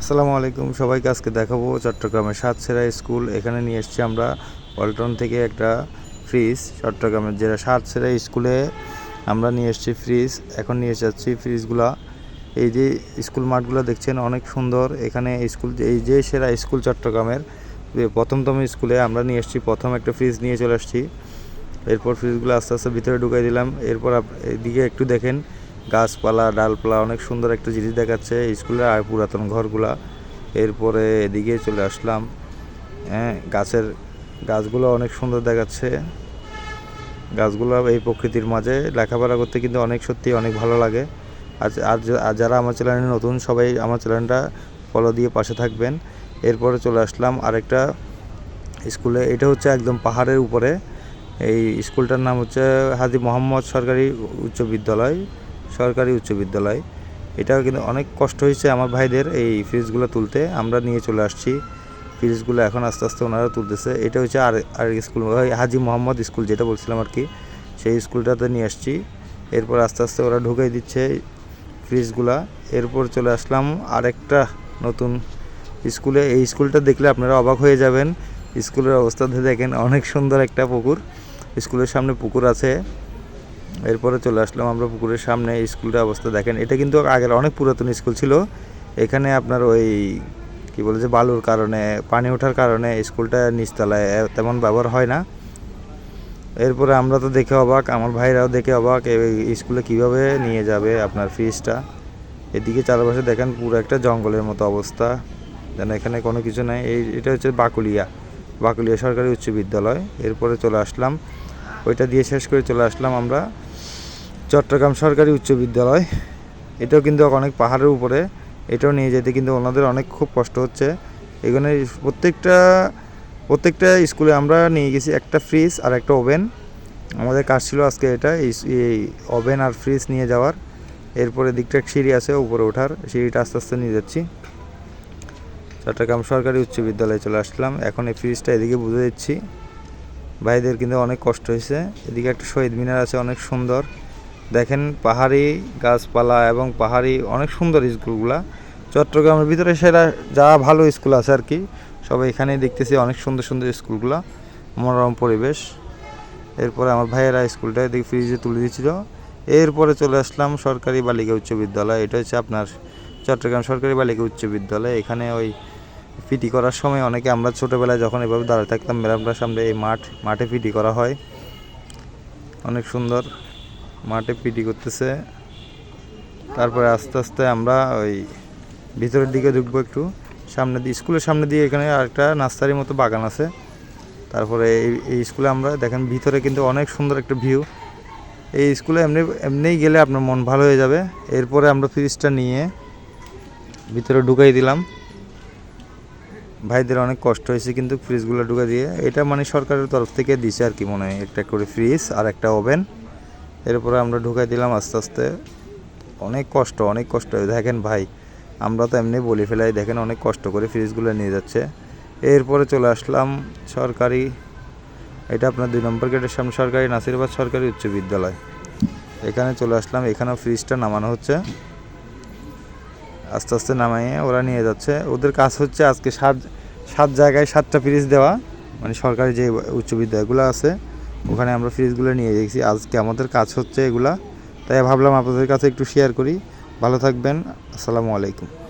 আসসালামু আলাইকুম, সবাইকে আজকে দেখাবো চট্টগ্রামের সাতছেড়া স্কুল। এখানে নিয়ে এসেছি আমরা পল্টন থেকে একটা ফ্রিজ, চট্টগ্রামের যেটা সাতছেড়া স্কুলে আমরা নিয়ে এসেছি ফ্রিজ। এখন নিয়ে যাচ্ছি ফ্রিজগুলা। এই যে স্কুল মাঠগুলো দেখছেন অনেক সুন্দর। এখানে স্কুল এই যে সেরা স্কুল চট্টগ্রামের প্রথমতম স্কুলে আমরা নিয়ে এসেছি, প্রথম একটা ফ্রিজ নিয়ে চলে আসছি। এরপর ফ্রিজগুলো আস্তে আস্তে ভিতরে ঢুকাই দিলাম। এরপর এদিকে একটু দেখেন গাছপালা, ডালপালা অনেক সুন্দর একটা জিনিস দেখাচ্ছে স্কুলের আর পুরাতন ঘরগুলা। এরপরে এদিকে চলে আসলাম। হ্যাঁ গাছের গাছগুলো অনেক সুন্দর দেখাচ্ছে। গাছগুলো এই প্রকৃতির মাঝে লেখাপড়া করতে কিন্তু অনেক সত্যি অনেক ভালো লাগে। আর আর যারা আমার চ্যানেলে নতুন সবাই আমার চ্যানেলটা ফলো দিয়ে পাশে থাকবেন। এরপরে চলে আসলাম আরেকটা স্কুলে, এটা হচ্ছে একদম পাহাড়ের উপরে। এই স্কুলটার নাম হচ্ছে হাজি মোহাম্মদ সরকারি উচ্চ বিদ্যালয়। সরকারি উচ্চ বিদ্যালয়। এটাও কিন্তু অনেক কষ্ট হয়েছে আমার ভাইদের এই ফ্রিজগুলো তুলতে। আমরা নিয়ে চলে আসছি। ফ্রিজগুলো এখন আস্তে আস্তে ওনারা তুলতেছে। এটা হচ্ছে আর আর স্কুল হাজি মোহাম্মদ স্কুল যেটা বলছিলাম আর কি, সেই স্কুলটাতে নিয়ে আসছি। এরপর আস্তে আস্তে ওরা ঢুকাই দিচ্ছে ফ্রিজগুলা এরপর চলে আসলাম আরেকটা নতুন স্কুলে। এই স্কুলটা দেখলে আপনারা অবাক হয়ে যাবেন। স্কুলের অবস্থা দেখেন, অনেক সুন্দর একটা পুকুর। স্কুলের সামনে পুকুর আছে। এরপরে চলে আসলাম আমরা পুকুরের সামনে স্কুলটার অবস্থা দেখেন। এটা কিন্তু আগের অনেক পুরাতন স্কুল ছিল। এখানে আপনার ওই কি বলে যে বালুর কারণে, পানি ওঠার কারণে স্কুলটা নিচতলায় তেমন ব্যবহার হয় না। এরপরে আমরা তো দেখে অবাক, আমার ভাইরাও দেখে অবাক এই স্কুলে কীভাবে নিয়ে যাবে আপনার ফিজটা। এদিকে চারপাশে দেখেন পুরো একটা জঙ্গলের মতো অবস্থা, যেন এখানে কোনো কিছু নাই। এই, এটা হচ্ছে বাকুলিয়া বাকুলিয়া সরকারি উচ্চ বিদ্যালয়। এরপরে চলে আসলাম, ওইটা দিয়ে শেষ করে চলে আসলাম আমরা। চট্টগ্রাম সরকারি উচ্চ বিদ্যালয়। এটাও কিন্তু অনেক পাহাড়ের উপরে। এটাও নিয়ে যেতে কিন্তু ওনাদের অনেক খুব কষ্ট হচ্ছে। এখানে প্রত্যেকটা প্রত্যেকটা স্কুলে আমরা নিয়ে গেছি একটা ফ্রিজ আর একটা ওভেন। আমাদের কাজ ছিল আজকে এটা, এই ওভেন আর ফ্রিজ নিয়ে যাওয়ার। এরপরে দিকটা সিঁড়ি আছে উপরে ওঠার। সিঁড়িটা আস্তে আস্তে নিয়ে যাচ্ছি। চট্টগ্রাম সরকারি উচ্চ বিদ্যালয়ে চলে আসলাম। এখন এই ফ্রিজটা এদিকে বুঝে দিচ্ছি। ভাইদের কিন্তু অনেক কষ্ট হয়েছে। এদিকে একটা শহীদ মিনার আছে, অনেক সুন্দর। দেখেন পাহাড়ি গাছপালা এবং পাহাড়ি অনেক সুন্দর স্কুলগুলা। চট্টগ্রামের ভিতরে সেরা, যা ভালো স্কুল আছে আর কি সবাই এখানেই দেখতেছি অনেক সুন্দর সুন্দর স্কুলগুলা, মনোরম পরিবেশ। এরপরে আমার ভাইয়েরা স্কুলটা এদিকে ফ্রিজে তুলে দিয়েছিল। এরপরে চলে আসলাম সরকারি বালিকা উচ্চ বিদ্যালয়। এটা হচ্ছে আপনার চট্টগ্রাম সরকারি বালিকা উচ্চ বিদ্যালয়। এখানে ওই পিটি করার সময় অনেকে আমরা ছোটোবেলায় যখন এভাবে দাঁড়িয়ে থাকতাম মেরামটার সামনে এই মাঠ, মাঠে পিটি করা হয়। অনেক সুন্দর। মাঠে পিটি করতেছে। তারপরে আস্তে আস্তে আমরা ওই ভিতরের দিকে ঢুকবো একটু। সামনে দিয়ে স্কুলের সামনে দিয়ে এখানে আরেকটা নার্সারির মতো বাগান আছে। তারপরে এই স্কুলে আমরা দেখেন ভিতরে কিন্তু অনেক সুন্দর একটা ভিউ। এই স্কুলে এমনি, এমনিই গেলে আপনার মন ভালো হয়ে যাবে। এরপরে আমরা ফ্রিজটা নিয়ে ভিতরে ঢুকাই দিলাম। ভাইদের অনেক কষ্ট হয়েছে কিন্তু ফ্রিজগুলো ঢুকে দিয়ে। এটা মানে সরকারের তরফ থেকে দিছে আর কি মনে হয়। একটা করে ফ্রিজ আর একটা ওভেন। এরপরে আমরা ঢুকাই দিলাম আস্তে আস্তে। অনেক কষ্ট অনেক কষ্ট। দেখেন ভাই, আমরা তো এমনি বলি ফেলাই, দেখেন অনেক কষ্ট করে ফ্রিজগুলো নিয়ে যাচ্ছে। এরপরে চলে আসলাম সরকারি, এটা আপনার দুই নম্বর গেটের সামনে সরকারি, নাসিরবাদ সরকারি উচ্চ বিদ্যালয়। এখানে চলে আসলাম, এখানেও ফ্রিজটা নামানো হচ্ছে। আস্তে আস্তে নামাইয়ে ওরা নিয়ে যাচ্ছে। ওদের কাজ হচ্ছে আজকে সাত সাত জায়গায় সাতটা ফ্রিজ দেওয়া মানে সরকারি যে উচ্চ বিদ্যালয়গুলো আছে। ওখানে আমরা ফ্রিজগুলো নিয়ে গেছি। আজকে আমাদের কাজ হচ্ছে এগুলা। তাই ভাবলাম আপনাদের কাছে একটু শেয়ার করি। ভালো থাকবেন। আসসালামু আলাইকুম।